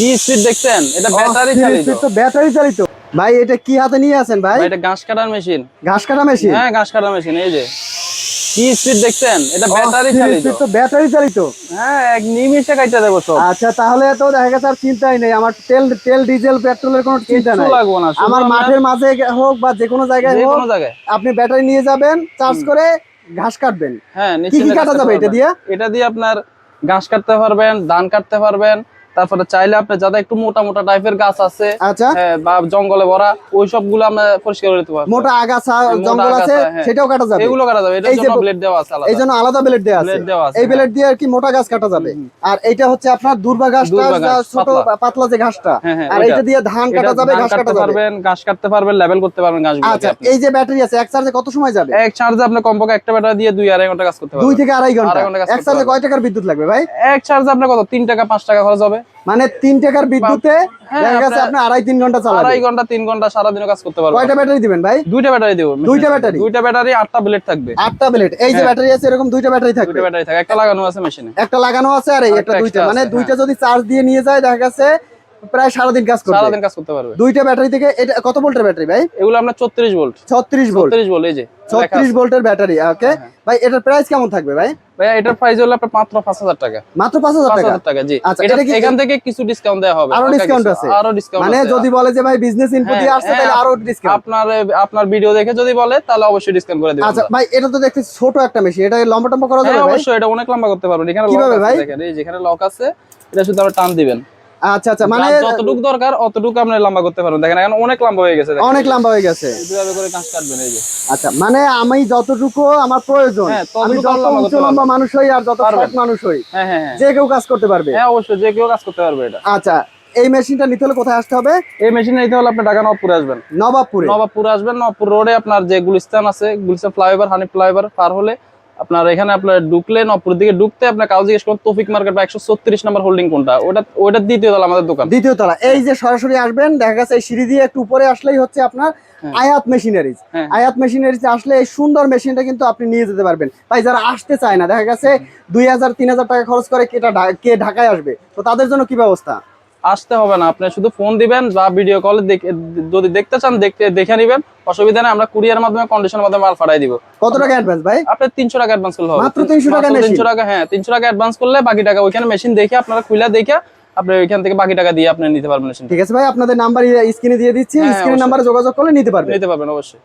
কি স্পিড দেখছেন? এটা ব্যাটারি চালিত। তো ব্যাটারি চালিত। ভাই এটা কি হাতে নিয়ে আছেন ভাই? এটা ঘাস কাটার মেশিন ঘাস কাটা মেশিন হ্যাঁ ঘাস কাটার মেশিন এই যে। কি স্পিড দেখছেন? এটা ব্যাটারি চালিত। তো ব্যাটারি চালিত। হ্যাঁ এক নিমিষে দেবো সব। আচ্ছা তাহলে তো দেখা গেছে আর চিন্তাই নেই। আমার তেল তেল ডিজেল পেট্রোলের কোনো চিন্তা নাই। লাগবো না আমার মাঠের মাঝে হোক বা যে কোনো জায়গায় হোক কোনো জায়গায়। আপনি ব্যাটারি নিয়ে যাবেন চার্জ করে ঘাস কাটবেন। হ্যাঁ কি কাটা যাবে এটা দিয়ে? এটা দিয়ে আপনার ঘাস কাটতে পারবেন ধান কাটতে পারবেন তারপরে চাইলে আপনি যাদের একটু মোটা মোটা টাইপের গাছ আছে আচ্ছা। হ্যাঁ, বা জঙ্গলে ভরা ওই সবগুলো আমরা পরিষ্কার করে দিতে পারব। মোটা আগাছা জঙ্গল আছে হ্যাঁ। সেটাও কাটা যাবে। এগুলো কাটা যাবে এটার এই যে জন্য ব্লেড দেওয়া আছে আলাদা। এই জন্য আলাদা ব্লেড দেওয়া আছে এই হ্যাঁ। ব্লেড দিয়ে আর কি মোটা গাছ কাটা যাবে। আর এইটা হচ্ছে আপনার দুর্বা গাছটা ছোট পাতলা। যে ঘাসটা। হ্যাঁ, হ্যাঁ, আর। এইটা দিয়ে ধান কাটা যাবে ঘাস কাটা যাবে। পারবেন ঘাস কাটতে পারবেন লেভেল করতে পারবেন ঘাসগুলোকে আচ্ছা এই যে ব্যাটারি আছে এক চার্জে কত সময় যাবে? এক চার্জে আপনি কমপক্ষে একটা ব্যাটারি দিয়ে দুই আড়াই ঘণ্টা কাজ করতে দুই পারবেন। থেকে আড়াই ঘণ্টা। এক চার্জে কয় টাকার বিদ্যুৎ লাগবে ভাই? এক চার্জে আপনার কত? তিন টাকা পাঁচ টাকা খরচ হবে? মানে তিন টাকার বিদ্যুতে হ্যাঁ, আপনি আড়াই তিন ঘণ্টা চালাবেন। আড়াই ঘণ্টা তিন ঘণ্টা সারাদিনও কাজ করতে পারবেন। কয়টা ব্যাটারি দিবেন ভাই? দুইটা ব্যাটারি দেবো। দুইটা ব্যাটারি? দুইটা ব্যাটারি আটটা ব্লেড থাকবে। আটটা ব্লেড। এই যে হ্যাঁ। ব্যাটারি আছে এরকম দুইটা ব্যাটারি থাকবে। দুইটা ব্যাটারি থাকে একটা লাগানো আছে মেশিনে। একটা লাগানো আছে আর এই একটা দুইটা। মানে দুইটা যদি চার্জ দিয়ে নিয়ে যায় দেখা গেছে প্রায় সারাদিন কাজ করবে। সারাদিন কাজ করতে পারবে। দুইটা ব্যাটারি থেকে এটা কত ভোল্টের ব্যাটারি ভাই? এগুলো আপনার চত্রিশ ভোল্ট। 36 ভোল্ট। চত্রিশ ভোল্ট এই যে লেখা 36 ভোল্টের ব্যাটারি ওকে? ভাই এটার প্রাইস কেমন থাকবে ভাই? ভাইয়া এটার প্রাইস হলো আপনার মাত্র পাঁচ হাজার টাকা। মাত্র 5000 পাঁচ টাকা? হাজার টাকা জি। আচ্ছা, এটা এখান থেকে কিছু ডিসকাউন্ট দেওয়া হবে। আরও কিছু। আছে? আরও ডিসকাউন্ট মানে যদি বলে যে ভাই বিজনেস ইনপুট দিয়ে আসছে তাহলে আরও ডিসকাউন্ট আপনার আপনার ভিডিও দেখে যদি বলে তাহলে অবশ্যই ডিসকাউন্ট করে দেবো আচ্ছা ভাই এটা তো দেখতে ছোট একটা মেশিন এটা লম্বা টম্বা করা হ্যাঁ যাবে ভাই? অবশ্যই এটা অনেক লম্বা করতে পারবেন। এখানে লক কীভাবে আছে ভাই? দেখেন এই যেখানে লক আছে এটা শুধু আমরা টান দিবেন। আচ্ছা আচ্ছা মানে যতটুকু দরকার অতটুকু আপনি লম্বা করতে পারবেন। দেখেন এখন অনেক লম্বা হয়ে গেছে অনেক লম্বা হয়ে গেছে। করে কাজ কাটবেন এই যে। আচ্ছা মানে আমি যতটুকু আমার প্রয়োজন হ্যাঁ, আমি যত লম্বা উঁচু লম্বা মানুষ হই আর যত। শর্ট মানুষ হই হ্যাঁ হ্যাঁ যে কেউ কাজ করতে পারবে। হ্যাঁ অবশ্যই যে কেউ কাজ করতে পারবে এটা। আচ্ছা এই মেশিনটা নিতে হলে কোথায় আসতে হবে? এই মেশিনে নিতে হলে আপনি ঢাকা নবপুরে আসবেন। নবাবপুরে? নবাবপুরে আসবেন নবাবপুর রোডে আপনার যে গুলিস্তান আছে গুলিস্তান ফ্লাইওভার হানি ফ্লাইওভার পার হলে আপনার এখানে আপনার ঢুকলে নবপুর দিকে ঢুকতে আপনার কাউ জিজ্ঞেস করুন তৌফিক মার্কেট বা একশো ছত্রিশ নম্বর হোল্ডিং কোনটা? ওটা ওটা দ্বিতীয় তলা আমাদের দোকান। দ্বিতীয় তলা। এই যে সরাসরি আসবেন দেখা গেছে এই সিঁড়ি দিয়ে একটু উপরে আসলেই হচ্ছে আপনার হ্যাঁ। আয়াত মেশিনারিজ। হ্যাঁ। আয়াত মেশিনারিজ আসলে এই সুন্দর মেশিনটা কিন্তু আপনি নিয়ে যেতে পারবেন। তাই যারা আসতে চায় না দেখা গেছে দুই হাজার তিন হাজার টাকা খরচ করে কে ঢাকায় আসবে তো তাদের জন্য কি ব্যবস্থা? আসতে হবে না। আপনি শুধু ফোন দিবেন বা ভিডিও কলে যদি দেখতে চান দেখতে দেখে নেবেন। অসুবিধা নেই আমরা কুরিয়ার মাধ্যমে কন্ডিশনের মাধ্যমে মাল পাঠাই দিব। কত টাকা অ্যাডভান্স ভাই? আপনি তিনশো টাকা অ্যাডভান্স করলে হবে। মাত্র 300 টাকা machine? তিনশো টাকা হ্যাঁ তিনশো টাকা অ্যাডভান্স করলে বাকি টাকা ওইখানে মেশিন দেখে আপনারা খুলে দেখে আপনি ওইখান থেকে বাকি টাকা দিয়ে আপনি নিতে পারবেন ঠিক আছে ভাই আপনাদের নাম্বার স্ক্রিনে দিয়ে দিচ্ছি হ্যাঁ, স্ক্রিনের অবশ্যই। নাম্বারে যোগাযোগ করলে নিতে পারবেন নিতে পারবেন অবশ্যই।